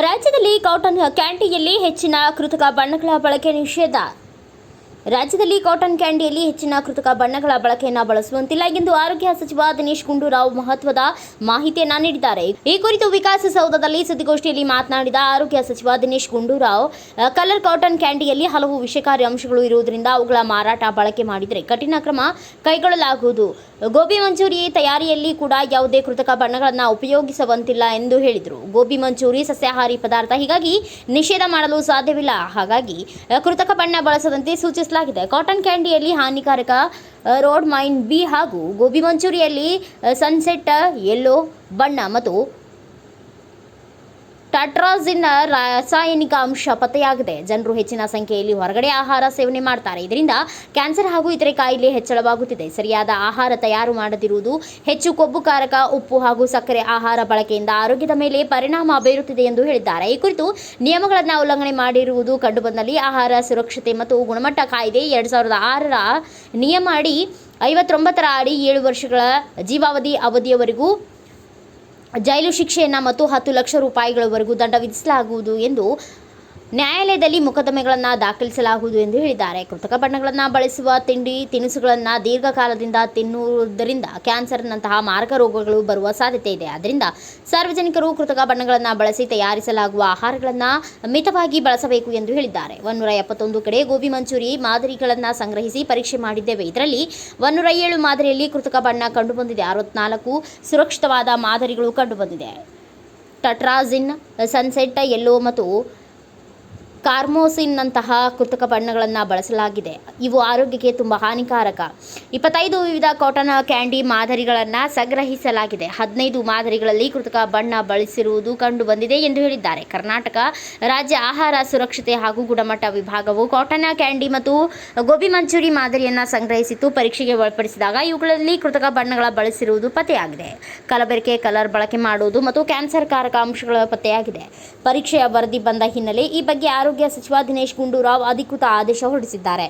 ರಾಜ್ಯದಲ್ಲಿ ಕಾಟನ್ ಕ್ಯಾಂಟಿಯಲ್ಲಿ ಹೆಚ್ಚಿನ ಕೃತಕ ಬಣ್ಣಗಳ ಬಳಕೆ ನಿಷೇಧ ರಾಜ್ಯದಲ್ಲಿ ಕಾಟನ್ ಕ್ಯಾಂಡಿಯಲ್ಲಿ ಹೆಚ್ಚಿನ ಕೃತಕ ಬಣ್ಣಗಳ ಬಳಕೆಯನ್ನು ಬಳಸುವಂತಿಲ್ಲ ಎಂದು ಆರೋಗ್ಯ ಸಚಿವ ದಿನೇಶ್ ಗುಂಡೂರಾವ್ ಮಹತ್ವದ ಮಾಹಿತಿಯನ್ನು ನೀಡಿದ್ದಾರೆ. ಈ ಕುರಿತು ವಿಕಾಸಸೌಧದಲ್ಲಿ ಸುದ್ದಿಗೋಷ್ಠಿಯಲ್ಲಿ ಮಾತನಾಡಿದ ಆರೋಗ್ಯ ಸಚಿವ ದಿನೇಶ್ ಗುಂಡೂರಾವ್ ಕಲರ್ ಕಾಟನ್ ಕ್ಯಾಂಡಿಯಲ್ಲಿ ಹಲವು ವಿಷಕಾರಿ ಅಂಶಗಳು ಇರುವುದರಿಂದ ಅವುಗಳ ಮಾರಾಟ ಬಳಕೆ ಮಾಡಿದರೆ ಕಠಿಣ ಕ್ರಮ ಕೈಗೊಳ್ಳಲಾಗುವುದು. ಗೋಬಿ ಮಂಚೂರಿ ತಯಾರಿಯಲ್ಲಿ ಕೂಡ ಯಾವುದೇ ಕೃತಕ ಬಣ್ಣಗಳನ್ನು ಉಪಯೋಗಿಸುವಂತಿಲ್ಲ ಎಂದು ಹೇಳಿದರು. ಗೋಬಿ ಮಂಚೂರಿ ಸಸ್ಯಾಹಾರಿ ಪದಾರ್ಥ ಹೀಗಾಗಿ ನಿಷೇಧ ಮಾಡಲು ಸಾಧ್ಯವಿಲ್ಲ. ಹಾಗಾಗಿ ಕೃತಕ ಬಣ್ಣ ಬಳಸದಂತೆ ಸೂಚಿಸಲಾಗಿದೆ ಕಾಟನ್ ಕ್ಯಾಂಡಿಯಲ್ಲಿ ಹಾನಿಕಾರಕ ರೋಡ್ ಮೈನ್ ಬಿ ಹಾಗೂ ಗೋಬಿ ಮಂಚೂರಿಯಲ್ಲಿ ಸನ್ಸೆಟ್ ಯೆಲ್ಲೋ ಬಣ್ಣ ಮತ್ತು ಟಾಟ್ರಾಜಿನ್ ರಾಸಾಯನಿಕ ಅಂಶ ಪತ್ತೆಯಾಗಿದೆ. ಜನರು ಹೆಚ್ಚಿನ ಸಂಖ್ಯೆಯಲ್ಲಿ ಹೊರಗಡೆ ಆಹಾರ ಸೇವನೆ ಮಾಡ್ತಾರೆ. ಇದರಿಂದ ಕ್ಯಾನ್ಸರ್ ಹಾಗೂ ಇತರೆ ಕಾಯಿಲೆ ಹೆಚ್ಚಳವಾಗುತ್ತಿದೆ. ಸರಿಯಾದ ಆಹಾರ ತಯಾರು ಮಾಡದಿರುವುದು ಹೆಚ್ಚು ಕೊಬ್ಬುಕಾರಕ ಉಪ್ಪು ಹಾಗೂ ಸಕ್ಕರೆ ಆಹಾರ ಬಳಕೆಯಿಂದ ಆರೋಗ್ಯದ ಮೇಲೆ ಪರಿಣಾಮ ಬೀರುತ್ತಿದೆ ಎಂದು ಹೇಳಿದ್ದಾರೆ. ಈ ಕುರಿತು ನಿಯಮಗಳನ್ನು ಉಲ್ಲಂಘನೆ ಮಾಡಿರುವುದು ಕಂಡುಬಂದಲ್ಲಿ ಆಹಾರ ಸುರಕ್ಷತೆ ಮತ್ತು ಗುಣಮಟ್ಟ ಕಾಯ್ದೆ ಎರಡ್ ಸಾವಿರದ ಆರರ ನಿಯಮ ಅಡಿ ಐವತ್ತೊಂಬತ್ತರ ಅಡಿ ಏಳು ವರ್ಷಗಳ ಜೀವಾವಧಿ ಅವಧಿಯವರೆಗೂ ಜೈಲು ಶಿಕ್ಷೆಯನ್ನು ಮತ್ತು ಹತ್ತು ಲಕ್ಷ ರೂಪಾಯಿಗಳವರೆಗೂ ದಂಡ ವಿಧಿಸಲಾಗುವುದು ಎಂದು ನ್ಯಾಯಾಲಯದಲ್ಲಿ ಮೊಕದ್ದಮೆಗಳನ್ನು ದಾಖಲಿಸಲಾಗುವುದು ಎಂದು ಹೇಳಿದ್ದಾರೆ. ಕೃತಕ ಬಣ್ಣಗಳನ್ನು ಬಳಸುವ ತಿಂಡಿ, ತಿನಿಸುಗಳನ್ನು ದೀರ್ಘಕಾಲದಿಂದ ತಿನ್ನುವುದರಿಂದ ಕ್ಯಾನ್ಸರ್ನಂತಹ ಮಾರಕ ರೋಗಗಳು ಬರುವ ಸಾಧ್ಯತೆ ಇದೆ. ಆದ್ದರಿಂದ ಸಾರ್ವಜನಿಕರು ಕೃತಕ ಬಣ್ಣಗಳನ್ನು ಬಳಸಿ ತಯಾರಿಸಲಾಗುವ ಆಹಾರಗಳನ್ನು ಮಿತವಾಗಿ ಬಳಸಬೇಕು ಎಂದು ಹೇಳಿದ್ದಾರೆ. ಒನ್ನೂರ ಎಪ್ಪತ್ತೊಂದು ಕಡೆ ಗೋಬಿ ಮಂಚೂರಿ ಮಾದರಿಗಳನ್ನು ಸಂಗ್ರಹಿಸಿ ಪರೀಕ್ಷೆ ಮಾಡಿದ್ದೇವೆ. ಇದರಲ್ಲಿ ಒನ್ನೂರ ಏಳು ಮಾದರಿಯಲ್ಲಿ ಕೃತಕ ಬಣ್ಣ ಕಂಡುಬಂದಿದೆ. ಅರವತ್ನಾಲ್ಕು ಸುರಕ್ಷಿತವಾದ ಮಾದರಿಗಳು ಕಂಡುಬಂದಿದೆ. ಟಟ್ರಾಜಿನ್, ಸನ್ಸೆಟ್ ಎಲ್ಲೋ ಮತ್ತು ಕಾರ್ಮೋಸಿನ್ನಂತಹ ಕೃತಕ ಬಣ್ಣಗಳನ್ನು ಬಳಸಲಾಗಿದೆ. ಇವು ಆರೋಗ್ಯಕ್ಕೆ ತುಂಬ ಹಾನಿಕಾರಕ. ಇಪ್ಪತ್ತೈದು ವಿವಿಧ ಕಾಟನ್ ಕ್ಯಾಂಡಿ ಮಾದರಿಗಳನ್ನು ಸಂಗ್ರಹಿಸಲಾಗಿದೆ. ಹದಿನೈದು ಮಾದರಿಗಳಲ್ಲಿ ಕೃತಕ ಬಣ್ಣ ಬಳಸಿರುವುದು ಕಂಡು ಬಂದಿದೆ ಎಂದು ಹೇಳಿದ್ದಾರೆ. ಕರ್ನಾಟಕ ರಾಜ್ಯ ಆಹಾರ ಸುರಕ್ಷತೆ ಹಾಗೂ ಗುಣಮಟ್ಟ ವಿಭಾಗವು ಕಾಟನ್ ಕ್ಯಾಂಡಿ ಮತ್ತು ಗೋಬಿ ಮಂಚೂರಿ ಮಾದರಿಯನ್ನು ಸಂಗ್ರಹಿಸಿತ್ತು. ಪರೀಕ್ಷೆಗೆ ಒಳಪಡಿಸಿದಾಗ ಇವುಗಳಲ್ಲಿ ಕೃತಕ ಬಣ್ಣಗಳ ಬಳಸಿರುವುದು ಪತ್ತೆಯಾಗಿದೆ. ಕಲಬೆರಕೆ, ಕಲರ್ ಬಳಕೆ ಮಾಡುವುದು ಮತ್ತು ಕ್ಯಾನ್ಸರ್ ಕಾರಕ ಅಂಶಗಳ ಪತ್ತೆಯಾಗಿದೆ. ಪರೀಕ್ಷೆಯ ವರದಿ ಬಂದ ಹಿನ್ನೆಲೆ ಈ ಬಗ್ಗೆ ಆರೋಗ್ಯ ಸಚಿವ ದಿನೇಶ್ ಗುಂಡೂರಾವ್ ಅಧಿಕೃತ ಆದೇಶ ಹೊರಡಿಸಿದ್ದಾರೆ.